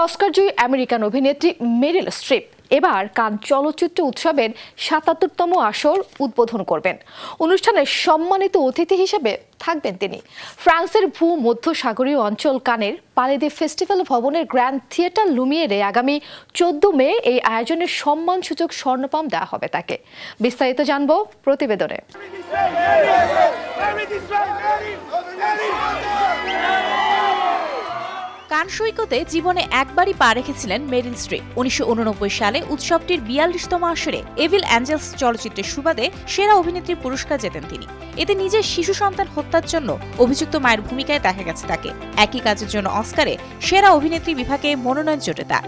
Oscar জয়ী American অভিনেত্রী Meryl Streep এবার কান চলচ্চিত্র উৎসবের সাতাত্তরতম আসর উদ্বোধন করবেন অনুষ্ঠানে সম্মানিত অতিথি হিসেবে থাকবেন তিনি ফ্রান্সের ভূ মধ্যসাগরীয় অঞ্চল কানের পালেদে ফেস্টিভ্যাল ভবনের গ্র্যান্ড থিয়েটার লুমিয়েরে আগামী চোদ্দ মে এই আয়োজনের সম্মানসূচক স্বর্ণপাম দেওয়া হবে তাকে বিস্তারিত জানব প্রতিবেদনে কান সৈকতে জীবনে একবারই পা রেখেছিলেন মেরিল স্ট্রিপ। উনিশশো উননব্বই সালে উৎসবটির বিয়াল্লিশতম আসরে এভিল অ্যাঞ্জেলস চলচ্চিত্রের সুবাদে সেরা অভিনেত্রী পুরস্কার জেতেন তিনি। এতে নিজের শিশু সন্তান হত্যার জন্য অভিযুক্ত মায়ের ভূমিকায় দেখা গেছে তাকে। একই কাজের জন্য অস্কারে সেরা অভিনেত্রী বিভাগে মনোনয়ন জোটে তার।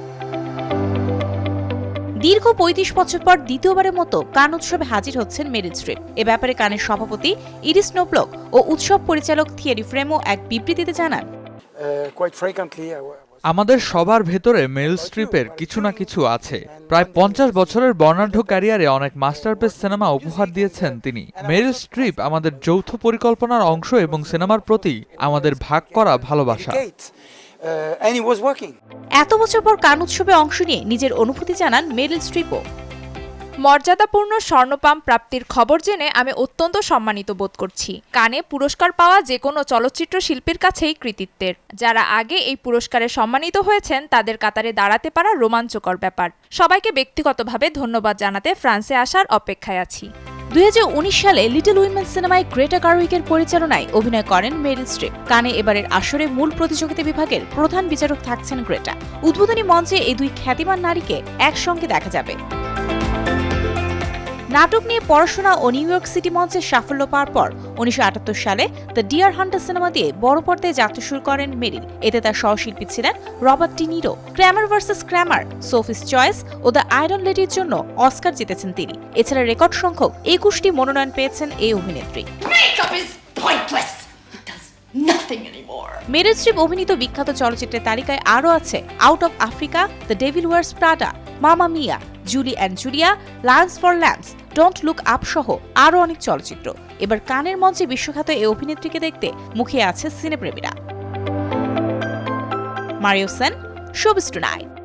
দীর্ঘ পঁয়ত্রিশ বছর পর দ্বিতীয়বারের মতো কান উৎসবে হাজির হচ্ছেন মেরিল স্ট্রিপ। এ ব্যাপারে কানের সভাপতি ইরিস নোপ্লক ও উৎসব পরিচালক থিয়েরি ফ্রেমো এক বিবৃতিতে জানান Uh, আমাদের সবার ভেতরে মেল স্ট্রিপের কিছু না কিছু আছে। প্রায় পঞ্চাশ বছরের বর্ণাঢ্য ক্যারিয়ারে অনেক মাস্টারপিস সিনেমা উপহার দিয়েছেন তিনি। মেরিল স্ট্রিপ আমাদের যৌথ পরিকল্পনার অংশ এবং সিনেমার প্রতি আমাদের ভাগ করা ভালোবাসা। Uh. এত বছর পর কান উৎসবে অংশ নিয়ে নিজের অনুভূতি জানান মেরিল স্ট্রিপও। মর্যাদাপূর্ণ স্বর্ণপাম প্রাপ্তির খবর জেনে আমি অত্যন্ত সম্মানিত বোধ করছি। কানে পুরস্কার পাওয়া যে কোনো চলচ্চিত্র শিল্পীর কাছেই কৃতিত্বের। যারা আগে এই পুরস্কারে সম্মানিত হয়েছেন, তাদের কাতারে দাঁড়াতে পারা রোমাঞ্চকর ব্যাপার। সবাইকে ব্যক্তিগতভাবে ধন্যবাদ জানাতে ফ্রান্সে আসার অপেক্ষায় আছি। দুই হাজার উনিশ সালে লিটল উইমেন সিনেমায় গ্রেটা কারউইকের পরিচালনায় অভিনয় করেন মেরিল স্ট্রিপ। কানে এবারের আসরে মূল প্রতিযোগিতা বিভাগের প্রধান বিচারক থাকছেন গ্রেটা। উদ্বোধনী মঞ্চে এই দুই খ্যাতিমান নারীকে একসঙ্গে দেখা যাবে। নাটক নিয়ে পড়াশোনা ও নিউ ইয়র্ক সিটি মঞ্চে সাফল্য পাওয়ার পর উনিশশো আটাত্তর সালে দ্য ডিয়ার হান্টার সিনেমা দিয়ে বড় পর্দায় যাত্রা শুরু করেন মেরিল এতে তার সহশিল্পী ছিলেন Robert De Niro. Kramer versus Kramer Sophie's Choice O the Iron লেডির জন্য অস্কার জিতেছেন তিনি। এছাড়া রেকর্ড সংখ্যক একুশটি মনোনয়ন পেয়েছেন এই অভিনেত্রী. মেরিল স্ট্রিপ অভিনীত বিখ্যাত চলচ্চিত্রের তালিকায় আরও আছে out of Africa the devil wears Prada Mamma Mia Julie and Julia Lions for Lambs, don't look up সহ আরও অনেক চলচ্চিত্র। এবার কানের মঞ্চে বিশ্বখ্যাত এই অভিনেত্রীকে দেখতে মুখে আছে সিনেপ্রেমীরা। Mario Sen, showbiz tonight.